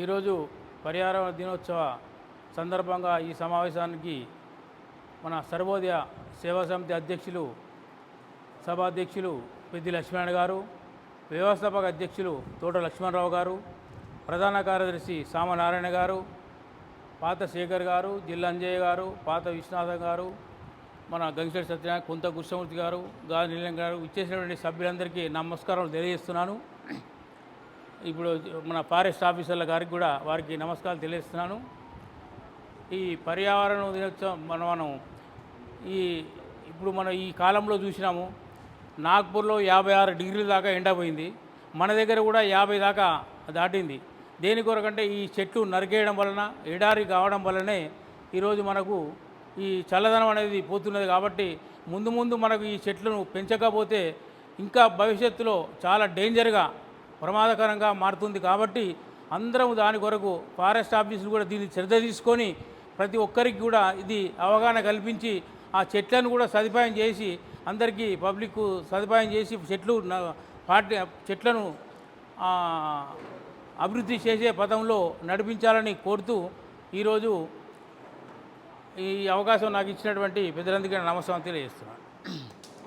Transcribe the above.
ఈరోజు పర్యావరణ దినోత్సవ సందర్భంగా ఈ సమావేశానికి మన సర్వోదయ సేవా సమితి అధ్యక్షులు సభాధ్యక్షులు పెద్ది లక్ష్మణ గారు వ్యవస్థాపక అధ్యక్షులు తోట లక్ష్మణరావు గారు ప్రధాన కార్యదర్శి సామనారాయణ గారు పాత శేఖర్ గారు జిల్లా అంజయ్య గారు పాత విశ్వనాథం గారు మన గంగిశెట్టి సత్యనారాయణ కొంత కృష్ణమూర్తి గారు గాలి నీలం గారు ఇచ్చేసినటువంటి సభ్యులందరికీ నమస్కారం తెలియజేస్తున్నాను. ఇప్పుడు మన ఫారెస్ట్ ఆఫీసర్ల గారికి కూడా వారికి నమస్కారాలు తెలియజేస్తున్నాను. ఈ పర్యావరణ దినోత్సవం మనం మనం ఈ ఇప్పుడు మనం ఈ కాలంలో చూసినాము నాగ్పూర్లో యాభై ఆరు డిగ్రీల దాకా ఎండ పోయింది. మన దగ్గర కూడా యాభై దాకా దాటింది. దేని కొరకంటే ఈ చెట్లు నరికేయడం వలన ఎడారి కావడం వల్లనే ఈరోజు మనకు ఈ చల్లదనం అనేది పోతున్నది కాబట్టి ముందు ముందు మనకు ఈ చెట్లను పెంచకపోతే ఇంకా భవిష్యత్తులో చాలా డేంజర్గా ప్రమాదకరంగా మారుతుంది కాబట్టి అందరం దాని కొరకు ఫారెస్ట్ ఆఫీసులు కూడా దీన్ని శ్రద్ధ తీసుకొని ప్రతి ఒక్కరికి కూడా ఇది అవగాహన కల్పించి ఆ చెట్లను కూడా సదుపాయం చేసి అందరికీ పబ్లిక్ సదుపాయం చేసి చెట్లు పార్టీ పాటి చెట్లను అభివృద్ధి చేసే పదంలో నడిపించాలని కోరుతూ ఈరోజు ఈ అవకాశం నాకు ఇచ్చినటువంటి పెద్దలందరికీ నమస్కారం తెలియజేస్తున్నాను.